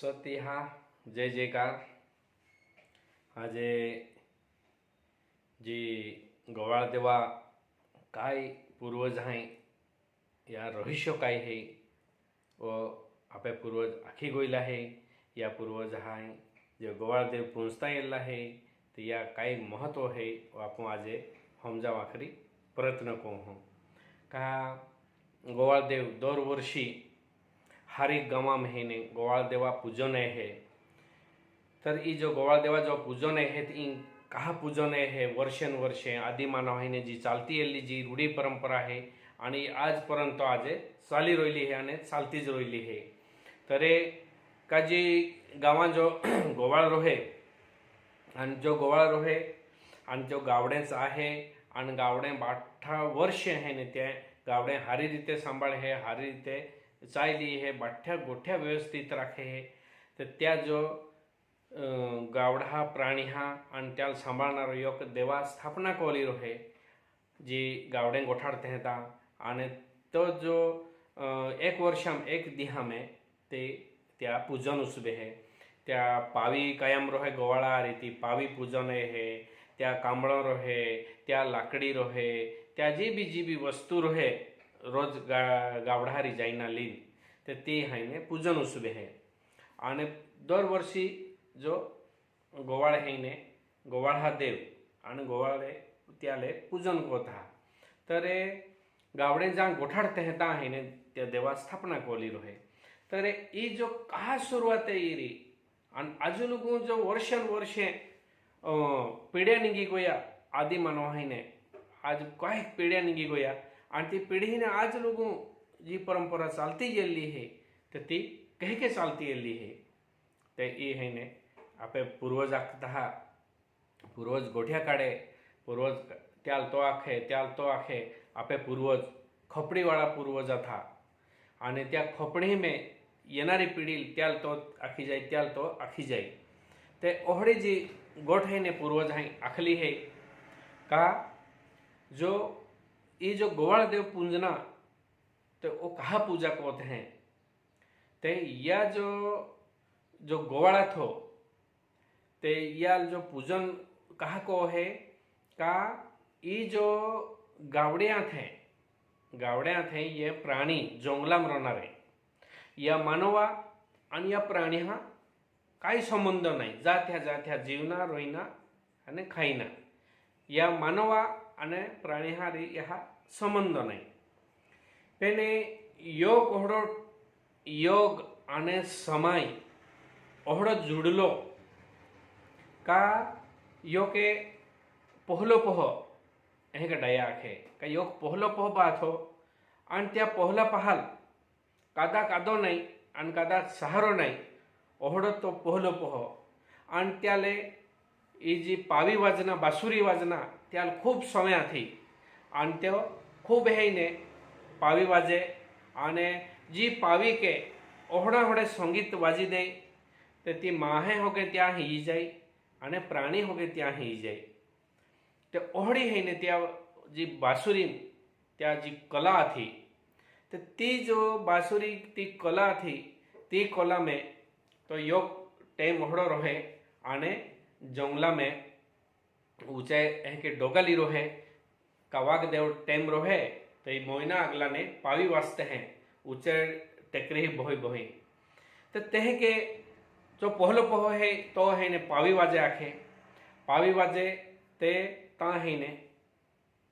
स्वती हा. जय जयकार. हा जे जी देवा काय पूर्वज आहे या रहस्य काय है? व आपे पूर्वज आखी गोईल आहे या पूर्वज आहे जे गोवाळदेव पोचता येईल आहे तर या काय महत्त्व आहे व आपण आज हमजावाखरी प्रयत्न करू. का गोवाळदेव दरवर्षी हारी गावा महीने गोवाळ देवा पूजन आहे तर ई जो गोवाळ देवा जो पूजन आहे ती कहा पूजन आहे वर्षानुवर्षे आदिमानवाने जी चालती येल्ली जी रूढी परंपरा आहे आणि आजपर्यंत आज चाली रोयली आहे आणि चालतीच रोयली आहे तर हे का जी गावात जो गोवाळ रोहे आणि जो गोवाळ रोहे आणि जो गावडेच आहे आणि गावडे बाठा वर्ष आहे ने ते गावडे हारी રીતે सांभाळ हे हारी રીતે चायली हे बाठ्या गोठ्या व्यवस्थित राखे हे तर त्या जो गावडा हा प्राणी हा आणि त्याला सांभाळणारो योग देवा स्थापना कोली रोहे जी गावडें गोठाड येता आणि तो जो एक वर्षाम एक दिहामे ते त्या पूजन उसबे हे त्या पावी कायम रोहे गोवाळा रीती पावी पूजन हे त्या कांबळो रोहे त्या लाकडी रोहे त्या जी बी जी बी वस्तू रोहे રોજ ગાવડા રીજાઈના લીન તે તે હૈને પૂજન ઉસવે હે. અને દર વર્ષે જો ગોવાળ હૈને ગોવાળા દેવ અને ગોવાળે ત્યાલે પૂજન કોતા તરે ગાવડે જ્યાં ગોઠાડતે હતા હૈને ત્યાં દેવા સ્થાપના કોલી રોહે. તરે એ જો કહા શરૂઆત એ રી? અને આજુ લોકો જો વર્ષે વર્ષે પીડ્યા નીકળી ગયા આદિમાનો હૈને આજ કાંઈક પીડ્યા નીકળી ગયા काय पिढ्या निघी गोया आणि ती पिढीने आज लोक जी परंपरा चालती गेली आहे तर ती कही के चालती गेली आहे ते ई हैने आपे पूर्वज आखता पूर्वज गोठ्या काढे पूर्वज त्याल तो आखे त्याल तो आखे आपे पूर्वज खपडीवाळा पूर्वज था आणि त्या खपडी में येणारी पिढी त्याल तो आखी जाई त्याल तो आखी जाई ते ओहड़ी जी गोठ है ने पूर्वज है आखली है का जो ये जो गोवाल देव पूंजना तो वो कहा पूजा कोत हैं? ते या जो जो गोवाड़ा थो, ते या जो पूजन कहा को है? का ये जो गावड्या थे गावड्या थे, ये प्राणी, जंगलाम राहणारे या मानवा आणि या प्राणी हा काही संबंध नाही जात्या जात्या जीवना, रोईना आणि खाईना। या मानवा અને ಪ್ರಾಣಿಹಾರಿ ಯಹ સંબંધને તેને યોગ ઓહળો યોગ અને સમય ઓહળો જુડલો. કા યોકે પહેલો પહ, અહીં કડાયા આખે. કે યોગ પહેલો પહ બાથો, અને ત્યાં પહેલા પહાલ. કાદા કાદો નહીં, અને કાદા સહારો નહીં ઓહળો તો પહેલો પહ. અને ત્યાં લે એ જે પાવી વાજના, બાસુરી વાજના ત્યાં ખૂબ સમયાથી અંત્ય ખૂબ હૈને પાવી વાજે અને જી પાવી કે ઓહળે હોળે સંગીત વાજી દે તેથી માહે હોગે ત્યાં હી જાય અને પ્રાણી હોગે ત્યાં હી જાય. તે ઓહળી હઈને ત્યાં જે બાસુરી, ત્યાં જે કલા હતી તો તે જો બાસુરી તે કલા હતી તે કલા મેં તો યોગ ટેમ ઓહળો રહે અને જંગલા મેં ऊंचाई है के डोगाली रोहे कवाग देव टेम रोहे तो ये मोइना अगला ने पावी वास्ते हैं ऊँचे टेकरी बोही बोही। तो तह के जो पहलो पहो है तो है ने पावी वाजे आखे। पावी वाजे ते ता है ने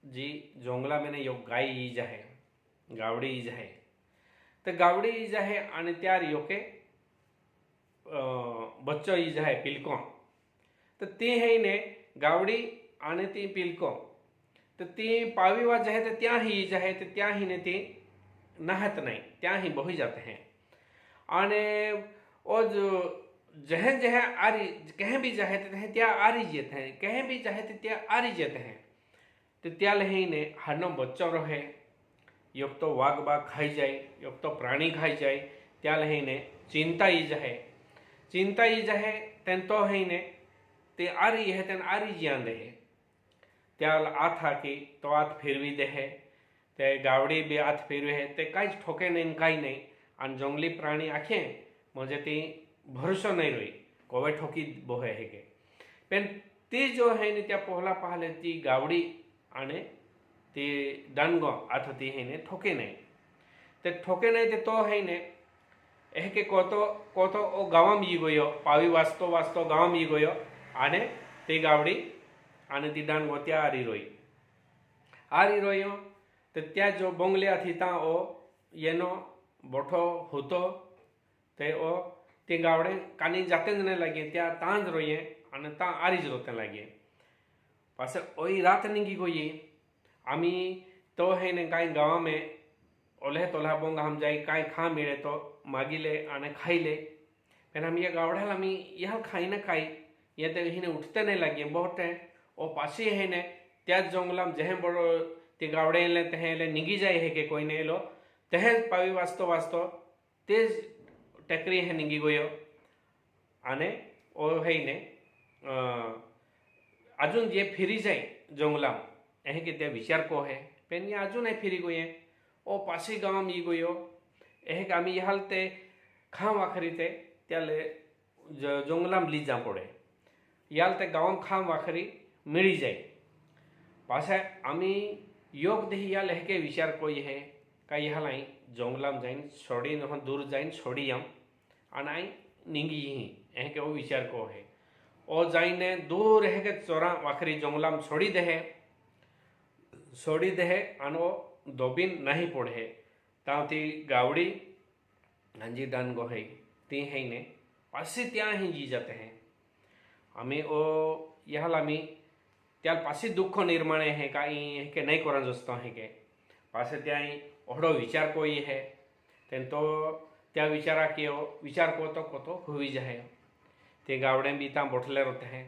जी जोंगला में ने यो गाय ई जाहे गावडी ई जाहे तो गावडी ई जाहे आणि त्यार योके अं, बच्चो ई जाहे पिलकों। तर ते है ने गावडी आणि ती पिलको तर ती पावीवा जे आहे तर त्याही जे आहे तर त्याही ने ती नहात नाही त्याही बही जाते हैं आणि ओ जो जह जह आरी कहीं भी जाहे तो त्या आरी जेत हैं कहीं भी जाहे तो त्या आरी जेत हैं तो त्या लहीने हानो बच्चो रहे योग तो वाघ बाघ खाई जाए योग तो प्राणी खाई जाए त्या लहीने चिंता ई जाहे चिंता ई जाहे तेन तो हईने તે આરી હે તેને આરી જ્યાં દે ત્યાં હાથ હાકી તો હાથ ફેરવી દે હે તે ગાવડી બે હાથ ફેરવે હે તે કાંઈ જ ઠોકે નહીં ને કાંઈ નહીં અને જંગલી પ્રાણી આખે म्हणजे ती ભરોસો નહીં રહી કોવે ઠોકી બોહે હે કે પણ તે જો હે ને ત્યાં પહોલા પહાલે તી ગાવડી અને તે દાનગો આથતી હે ને ઠોકે નહીં તે ઠોકે નહીં તે તો હે ને એ કે કોતો કોતો ઓ ગાવામ ઈ ગયો પાવી વાસ્તો વાસ્તો ગાવામ ઈ ગયો आने, ते गावड़ी आने तिडान वो त्या आरिरोई आरिरोयो तो त्या जो बोंगलिया थी ता ओ येनो बोठो हुतो, ते ओ ते गावड़े कानी जाते ने लगे, त्या तांज रोये आने ता आरिज रोते लगे। पास ओई रात निगी को ये आमी तो है ने काई गाँव में ओले तोला बोंग हम जाए काई खा मिले तो मागी ले, आने खाई ले। फिर हम ये गावड़ा हम यहाँ खाई ना खाई ये तो हिने उठते नहीं लगे बहुत हैं और पासी है ने त्या जंगलाम जहे बड़ो ते गावड़े ले तहे ले निगी जाए है के कोई नहीं लो तहे पावी वास्तव वास्तव तेज टकरी है निगी गयो आने और है ने अजून ये फिरी जाए जंगलाम एहे के त्या विचार को है पेन ये अजून है फिरी गए ओ पासी गाँव में गयो एहे के आमी यहाँ ते खाम आखरी ते त्याले जंगलाम लीजा पड़े ये ते गांवांत खाम वाखरी मिली जाए। पासा आमी योग देही याल हेके विचार कोई हे काय ह्यालाई जंगलाम जाईन सोडी नहन दूर जाईन सोडियम आणि आई निंगी ही हेके वो विचार को है। और जाइने दूर हेके चोरा वाखरी जंगलाम छोड़ी देहे सोडी देहे आणि वो दोबीन नाही पडे ताव ती गावडी हांजी दान गोहे, ती है ने, पासी त्या जी जाते हैं। आम्ही, ओ ह्याला आम्ही त्या पासे दुःख निर्माण है काही के नाही करा जस्तो आहे के? पासे त्या ओढो विचार कोई है तेन तो त्या विचारा के विचार को तो को तो हुई जाए ते गावडे बी ता बोठले रहते हैं.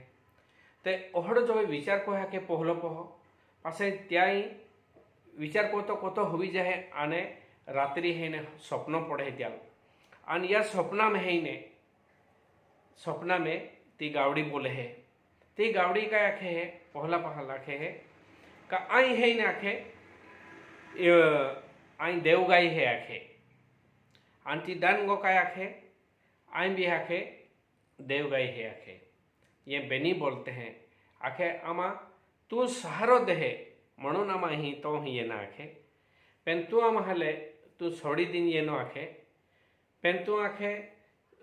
ते ओढो जो विचार को है के पोहलो पोह. पासे त्या विचार को तो को तो हुई जाए आने रात्रि है ने स्वप्न पड़े त्या आणि या स्वप्नामध्ये स्वप्नामें ती गावडी बोले है। ती गावडी काय आखे है, पहला पहला आखे है। का आई है ने आखे आई देवगाई है आखे। आंटी डन गो काय आखे, आई भी आखे, देवगाई है आखे। ये बेनी बोलते हैं। आखे आमा, तू सहारो देहे म्हणून आमा ही तो ही ये ना आखे। पेन तू आमा हले तू छोड़ी दिन ये नो आखे। पेन तू आखे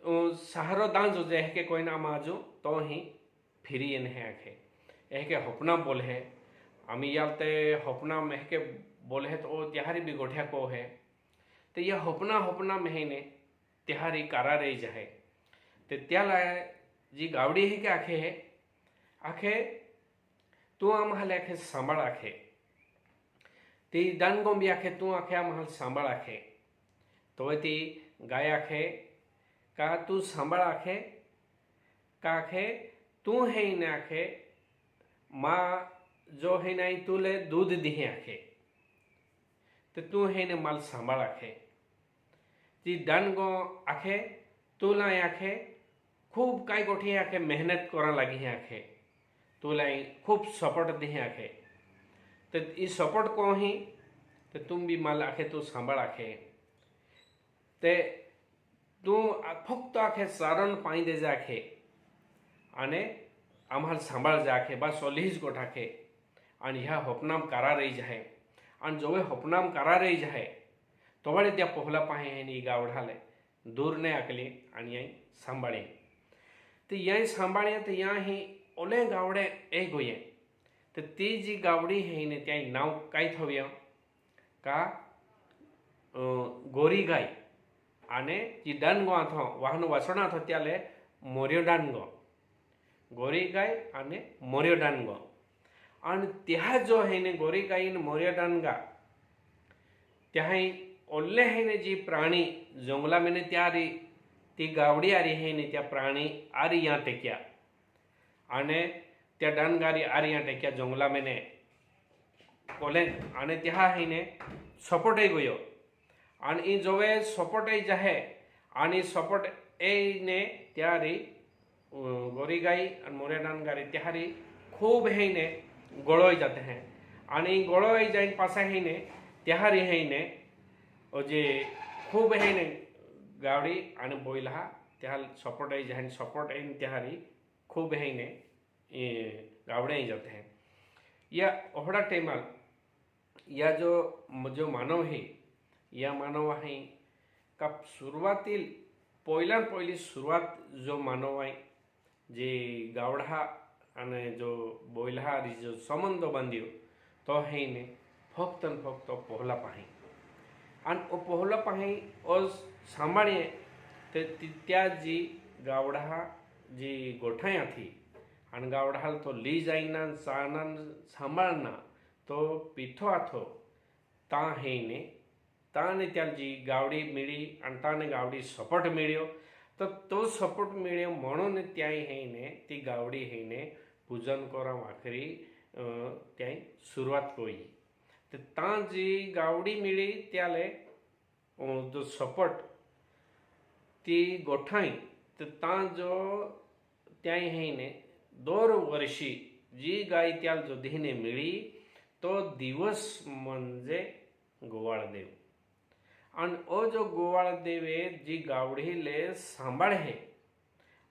सहर दान जो जे के कोइन आमाजो तो ही फिरी इन है आखे एहके हपना बोल है। आमी यालते हपना महके बोल है तो तिहारी भी गोठ्या को है। ते यह हपना हपना महीने तिहारी कारा रही जाए। ते त्याला जी गावड़ी है के आखे है? आखे, तू आम हल आखे सांबा आखे। ती दान भी आखे, तू आखे आम हल सांबा आखे। तो ती गाय आखे કા તું સાંભળ આખે કાખે તું હે ને આખે માં જો હે નહીં તું લે દૂધ દીહે આખે તો તું હે ને માલ સાંભળ આખે જી દાન ગો આખે તું લાય આખે ખૂબ કાંઈ ગોઠી આખે મહેનત કરવા લાગી હે આખે તું લાય ખૂબ સપોર્ટ દીહે આખે તો એ સપોર્ટ કો હી તો તું બી માલ આખે તું સાંભળ આખે તું ફક્ત આખે સારણ પાંદે जाखे. आणि आम्हाला सांभाळ जाखे बा सोलीज गोठाखे आणि ह्या हपनाम करा रही जाहे. आणि जोवे हपनाम करा रही जाहे. तोवाडे त्या पोहला पाहे हे नी गावढाले दूर ने आकले आणि याय सांभाळे. ते याय सांभाळे ते या हे ओले गावडे ए गोये तर ती जी गावडी हे ने त्याई नाव काय थव्या? का? गोरी गाय અને જે ડનગો આથો વાહનો વસણા થો ત્યારે મોર્યો ડાનગો ગોરી ગાય અને મોર્યો ડાનગો અને ત્યાં જો હૈને ગોરી ગાય ને મોર્યો ડાનગા ત્યાં ઓલ્લે હૈને જે પ્રાણી જંગલા મેને ત્યારે તે ગાવડી આરી હૈને ત્યાં પ્રાણી આરી યાં ટેક્યા અને ત્યાં ડાનગારી આરી યાં ટેક્યા જંગલા મેને કોલે અને ત્યાં હૈને સપોર્ટ ગયો आणि એ જોવે સપોર્ટ એ જાહે आणि સપોર્ટ એને ત્યારે गोरी गाई आणि मोरेडान गारी त्याहारी खूब हेने गोळोय जाते हैं आणि गोळोय जाईन पासा हेने त्याहारी हेने जे खूब हेने गावडी आणि बोयला त्या सपोर्ट आहे जहान सपोर्ट आहे त्या हारी खूब हैने गावडे जाते हैं या ओहडा टाइमाल या जो जो मानव आहे या मानव आहे का सुरुवातील पहिल्यान पहिली सुरुवात जो मानव आहे जे गावडा અને જો બોયલહારી જો સંબંધો બાંધ્યો તો હઈને ફક્ત ને ફક્ત પહોલા પાહી અને ઓ પહોલા પાહી ઓ સાંભળીએ તે ત્યાં જી ગાવડા જી ગોઠાયાથી અને ગાવડા તો લી જાઈના સાના સાંભળના તો પીઠો આથો તા હઈને તાને ત્યાં જી ગાવડી મેળી અને તાને ગાવડી સપોર્ટ મેળ્યો તો તો સપોર્ટ મેળ્યો म्हणून ત્યાંય હઈને તી ગાવડી હઈને પૂજન કરવા આખરી ક્યાંય સુરવાત કરી તો ત્યાં જે ગાવડી મેળી ત્યારે જો સપોર્ટ ती गोठाई तर ता जो त्याय हेने दर वर्षी जी गाय त्याला जो देहने मिळी तो दिवस म्हणजे गोवाळदेव અને ઓ જો ગોવાળ દેવે જી ગાવડીલે સાંભળ. હે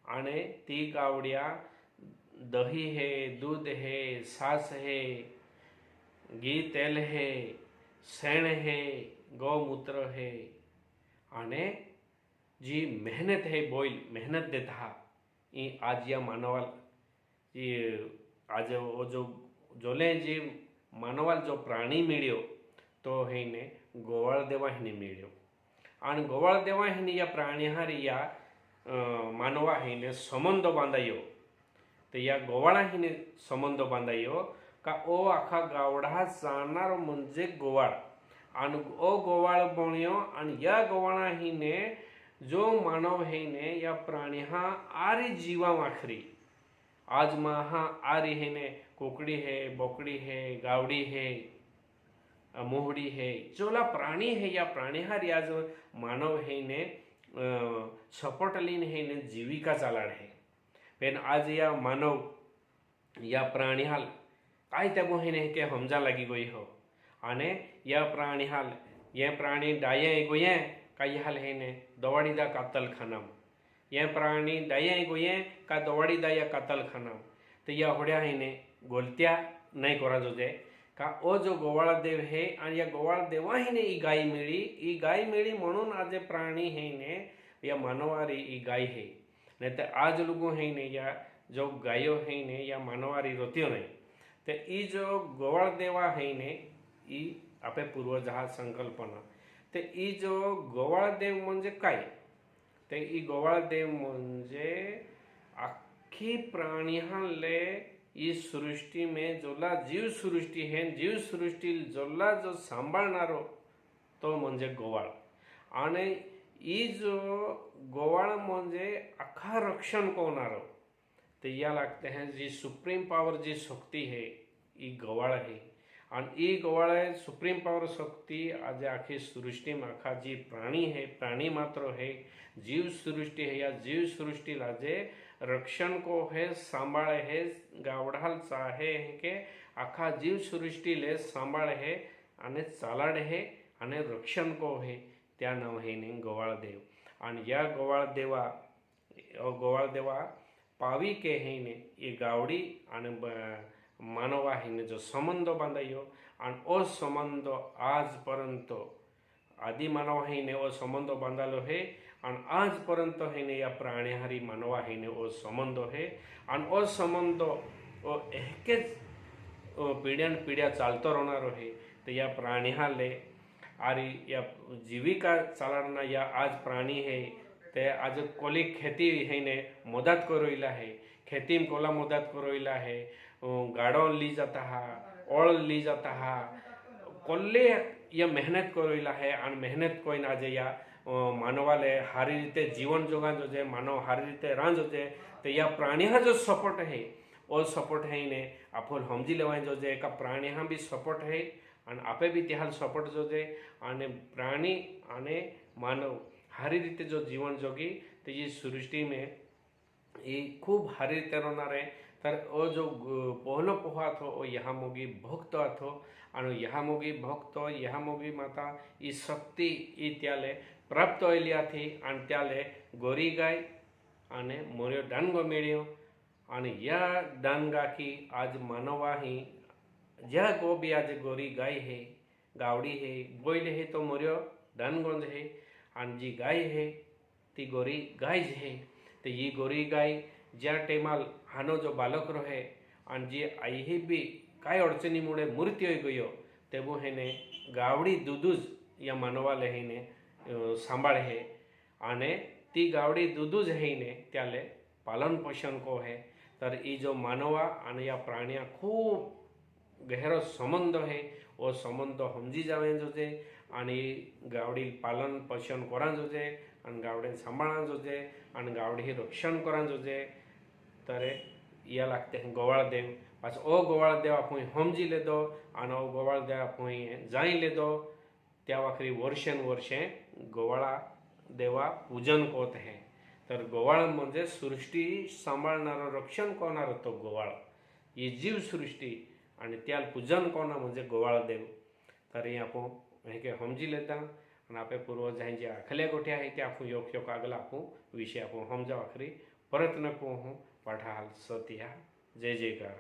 અને તી ગાવડિયા દહી હે, દૂધ હે, સાસ હે, ઘી તેલ હે શેણ હે, ગૌમૂત્ર હે. અને જી મહેનત હે બોઈલ, મહેનત દેતા એ આજ યા માનવાલ જે આજે જો જોલે જે માનવાલ જો પ્રાણી મળ્યો, તો હઈને हेने गोवाळ देवा हिने मिळ्यो आणि गोवाळ देवा हिने या प्राणीहारी या मानवा हिने संबंध बांधायो. तर या गोवाळा हिने संबंध बांधायो का ओ आखा गावडा जाणार म्हणजे गोवाळ. आणि ओ गोवाळ बण्यो आणि या गोवाळा हिने जो मानव हेने या प्राणी हा आरी जीवा माखरी आज मा हा आरी हेने कोकड़ी है बोकड़ी है गावड़ी है मोहड़ी है जोला प्राणी है, या प्राणीहार या जो मानव है ने सपोटलीन है ने जीविका चालाड है। पेन आज या मानव या प्राणीहाल काय त्या मोहिने के हमजा लगी गई हो? आने या प्राणीहाल, ये प्राणी डाये गोये काय हाल है ने दवाड़ी दा कातल खानम। ये प्राणी डाये गोये का दवाड़ी दा या कातल खानम। तो या होड्या है ने गोलत्या नहीं करा जोजे। का ओ जो गोवाळा देव हे आणि या गोवाळा देवा ही गाय मिळी ही गाय मिळी म्हणून आज प्राणी हेने या मानवारी ही गाय हे. नाही तर आज लोगो हेने या जो गायो हेने या मानवारी रोत्यो नाही. तर ई जो गोवाळ देवा हेने ई आपे पूर्वज हा संकल्पना. ते ई जो गोवाळदेव म्हणजे काय? ते ई गोवाळदेव म्हणजे आखी प्राणीहाले इस सृष्टि में जोला जीव सृष्टि है जीव सृष्टी जोला जो सांभाळणारो तो मज़े गोवाल आने जो गोवाल म्हणजे अख्खा रक्षण कोणारो तो यह लगते हैं जी सुप्रीम पावर जी शक्ति है ये गोवाल है और ये गोवाल है सुप्रीम पावर शक्ति आज आखी सृष्टि में आखा जी प्राणी है प्राणी मात्र है जीव सृष्टि है या जीव सृष्टि लाजे रक्षण को है सांभाळ है गावढालचा हे के आखा जीव सृष्टीले सांभाळ हे आणि चालाड हे आणि रक्षण को हे त्या नव्हेने गोवाळदेव. आणि या गोवाळदेवा गोवाळदेवा पावी के हेने ये गावडी आणि मानवा हिने जो संबंध बांधायो. आणि ओ संबंध आजपर्यंत आदि मानवा ने ओ संबंध बांधालो हे आणि आजपर्यंत हेने या प्राण्याहारी मानवाहीने ओ संबंध हे आणि ओ संबंध ओ एकेच पिढ्यान पिढ्या चालतो राहणार हे तर या प्राण्याले आरी या जीविका चालणार या आज प्राणी हे ते आज कोली खेती हेने मदत करोयला आहे खेतीम कोला मदत करोयला आहे ગાડો લી જતા હા ઓળ લી જતા હા કોલ્લે યા મહેનત કરેલા હે અને મહેનત કોઈને આજે યા માનવાલે સારી રીતે જીવન જોગાજો છે માનવ સારી રીતે રાંધો છે તો યા પ્રાણી જો સપોર્ટ હે ઓ સપોર્ટ હઈને આપો સમજી લેવાય જો છે કે પ્રાણી હા બી સપોર્ટ હે અને આપે બી ત્યાં સપોર્ટ જો છે અને પ્રાણી અને માનવ સારી રીતે જો જીવન જોગી તો એ સૃષ્ટિ મેં એ ખૂબ સારી રીતે રહેનાર तर ओ जो पहलो पोहा थो ओ यहामोगी भक्त अथो आणि यहामोगी भक्त यहामोगी माता ई शक्ती ई त्याले ಪ್ರಾಪ್ತೋಯ್ಲ್ಯಾಥಿ ಅಂತ್ಯಾಲೆ ಗೋರಿಗಾಯ್ અને મોર્યો ડાનગો મેળ્યો અને યા ડાનગાકી આજ માનવાહી જ્યાં ગોબી આજે ગોરી ગાય હે, ગાવડી હે બોઈલ હે તો મોર્યો ડાનગોંજ હે. અને જી ગાય હે, તી ગોરી ગાય જ હે. તે ઈ ગોરી ગાય જ્યાં ટેમાલ હાનો જો બાલક રહે અને જે આઈ બી કાંઈ અડચણી મૂળે મૂર્તિ હોઈ ગયો, તેવું હેને ગાવડી દૂધું જ યા માનવા લહીને सांभाळ हे અને ती गावडी दुदूज हेने त्याले पालन पोषण को है तर ई जो मानवा आणि या प्राण्या खूप गहरो संबंध है वो संबंध समजी जावे जोजे आणि गावडी पालन पोषण करा जोजे आणि गावडे सांभाळा जोजे आणि गावडी रक्षण करा जोजे તારે યા લાગતે હે ગોવાળ દેવ પાછો ઓ ગોવાળ દેવ આપણે સમજી લેદો અને ઓ ગોવાળ દેવ આપણે જાણી લેદો त्या वाखरी वर्षान वर्षे गोवाळा देवा पूजन कोत हे. तर गोवाळ म्हणजे सृष्टी सांभाळणारं, रक्षण करणारो तो गोवाळ. ही जीव सृष्टी आणि त्याला पूजन कोणा म्हणजे गोवाळ देव. तर हे आपण हे समजी लेता आणि आपल्या पूर्वजांचे जे आखल्या गोठे आहे ते आपण योग्य कागला आपण विषय आपण समजा वाखरी प्रयत्न करू पाठा हाल सत्या जय जयकार.